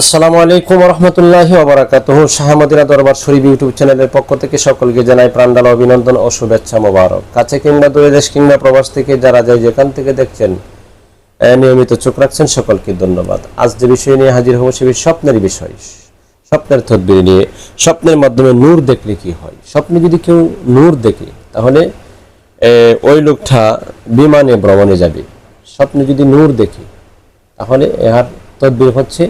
আসসালামু আলাইকুম রহমতুল্লাহি ওবরাকাতুহ। শাহমদিনা দরবার শরীফ ইউটিউব চ্যানেলের পক্ষ থেকে সকলকে জানাই প্রাণডাল অভিনন্দন ও শুভেচ্ছা মোবারক। কাছে কিংবা দূরে দেশ কিংবা প্রবাস থেকে যারা যায় যেখান থেকে দেখছেন নিয়মিত চোখ রাখছেন, সকলকে ধন্যবাদ। আজ যে বিষয় নিয়ে হাজির হব সে স্বপ্নের বিষয়। স্বপ্নের তদবির নিয়ে, স্বপ্নের মাধ্যমে নূর দেখলে কি হয়? স্বপ্নে যদি কেউ নূর দেখে, তাহলে ওই লোকটা বিমানে ভ্রমণে যাবে। স্বপ্নে যদি নূর দেখে, তাহলে এর তদবির হচ্ছে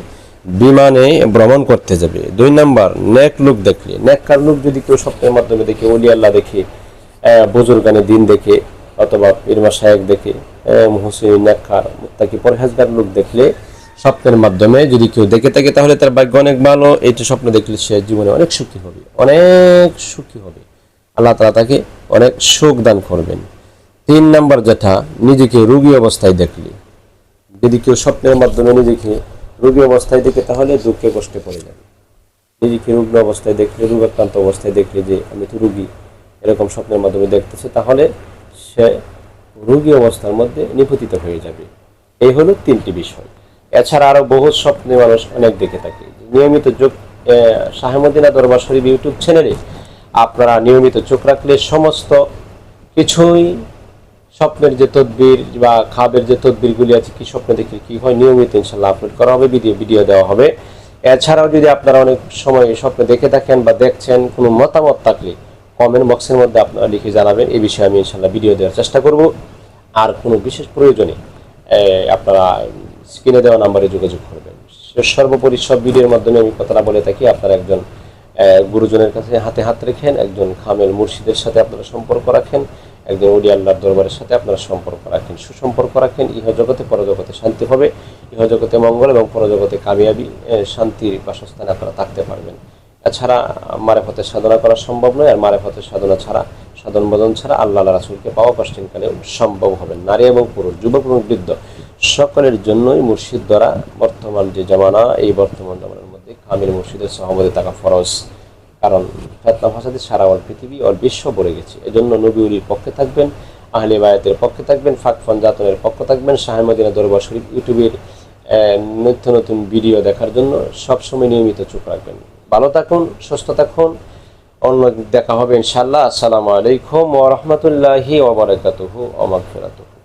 বিমানে ভ্রমণ করতে যাবে। দুই নাম্বার, নেক লুক দেখলে। নেককার লোক যদি কেউ স্বপ্নের মাধ্যমে দেখে, অলি আল্লাহ দেখে বুজুর্গানে দিন দেখে, অথবা পীরমা সাহেব দেখে হুসেন নেককার, মুত্তাকি, পরহেজগার লোক দেখলে স্বপ্নের মাধ্যমে যদি কেউ দেখে থাকে, তাহলে তার ভাগ্য অনেক ভালো। এইটা স্বপ্ন দেখলে সে জীবনে অনেক সুখী হবে। অনেক সুখী হবে। আল্লাহ তালা তাকে অনেক সুখ দান করবেন। তিন নাম্বার যেটা, নিজেকে রুগী অবস্থায় দেখলে। যদি কেউ স্বপ্নের মাধ্যমে নিজেকে রোগী অবস্থায় দেখে, তাহলে দুঃখে কষ্টে পড়ে যাবে। নিজেকে রুগ্ন অবস্থায় দেখলে, রোগাক্রান্ত অবস্থায় দেখলে যে, আমি তো রুগী, এরকম স্বপ্নের মাধ্যমে দেখতেছে, তাহলে সে রুগী অবস্থার মধ্যে নিপতিত হয়ে যাবে। এই হলো তিনটি বিষয়। এছাড়া আরও বহু স্বপ্নে মানুষ অনেক দেখে থাকে। নিয়মিত যোগ শাহমদিনা দরবার শরীফ ইউটিউব চ্যানেলে আপনারা নিয়মিত চোখ রাখলে সমস্ত কিছুই স্বপ্নের যে তদবির বা খাবের যে তদবিরগুলি আছে, কি স্বপ্ন দেখে কি হয়? নিয়মিত ইনশাল্লাহ আপলোড করা হবে ভিডিও ভিডিও দেওয়া হবে। এছাড়াও যদি আপনারা অনেক সময় স্বপ্ন দেখে থাকেন বা দেখছেন, কোনো মতামত থাকলে কমেন্ট বক্সের মধ্যে আপনারা লিখে জানাবেন। এই বিষয়ে আমি ইনশাল্লাহ ভিডিও দেওয়ার চেষ্টা করব। আর কোনো বিশেষ প্রয়োজনে আপনারা স্ক্রিনে দেওয়া নাম্বারে যোগাযোগ করবেন। সর্বোপরি সব ভিডিওর মাধ্যমে আমি কথাটা বলে থাকি, আপনারা একজন গুরুজনের কাছে হাতে হাত রেখেন, একজন খামেল মুর্শিদের সাথে আপনারা সম্পর্ক রাখেন। একজন ওডি আল্লাহর দরবারের সাথে আপনারা সম্পর্ক রাখেন, সুসম্পর্ক রাখেন, ইহ জগতে পরজগতে শান্তি হবে, ইহ জগতে মঙ্গল এবং পরজগতে কামিয়াবি শান্তির বাসস্থানে আপনারা থাকতে পারবেন। এছাড়া মারেফতের সাধনা করা সম্ভব নয়, আর মারেফতের সাধনা ছাড়া, সাধন বদন ছাড়া আল্লাহ রাসুলকে পাওয়া কষ্টিনকালে সম্ভব হবে নারী এবং পুরুষ, যুবক এবং বৃদ্ধ, সকলের জন্যই মুর্শিদ দ্বারা বর্তমান যে জামানা, এই বর্তমান জামানার মধ্যে কামিল মুর্শিদের সহমতে থাকা ফরজ। কারণ ফেতনা ফাসাদের সারা অল পৃথিবী অল বিশ্ব ভরে গেছে। এজন্য নবীউলির পক্ষে থাকবেন, আহলে বায়াতের পক্ষে থাকবেন ফাকফান জাতনের পক্ষে থাকবেন শাহেমদিনা দরবার শরীফ ইউটিউবের নিত্য নতুন ভিডিও দেখার জন্য সবসময় নিয়মিত চোখ রাখবেন। ভালো থাকুন, সুস্থ থাকুন, অন্য দেখা হবে ইনশাল্লাহ আসসালামু আলাইকুম ওয়া রাহমাতুল্লাহি ওয়া বারাকাতুহু ওয়া মাগফিরাতুহু।